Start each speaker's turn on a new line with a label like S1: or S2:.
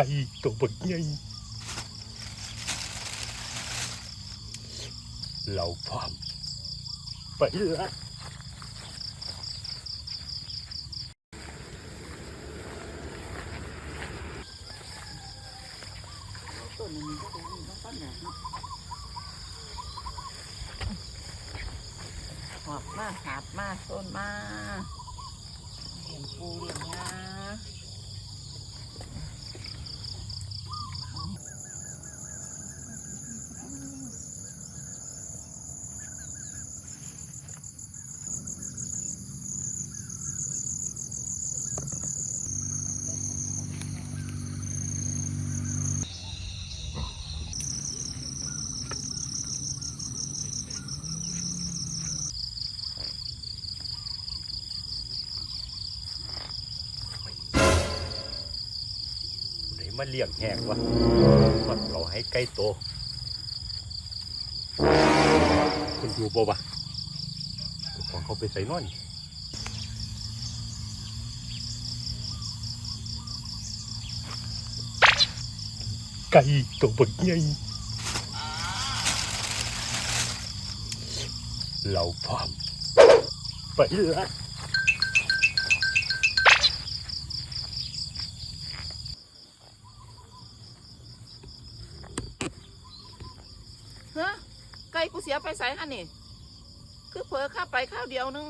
S1: ไก่ตัวบักใหญ่เราพร้อมไปละ
S2: ต้นนี้ก็ตรงนี้ต้องต้นแบบนี้หอบมาหาบมาต้นมาเลี้ยงปูเลี้ยงยา
S1: ไหน มาเลี้ยงแหงวะมันเราให้ไก่โต คุณดูบ่วะของเขาไปใส่นอนไก่ตัวบักใหญ่เราพร้อมไปละ
S2: เฮ้ไก่กูเสียไปใส่ฮะนี่ คือเผลอข้าไปข้าวเดียวนึง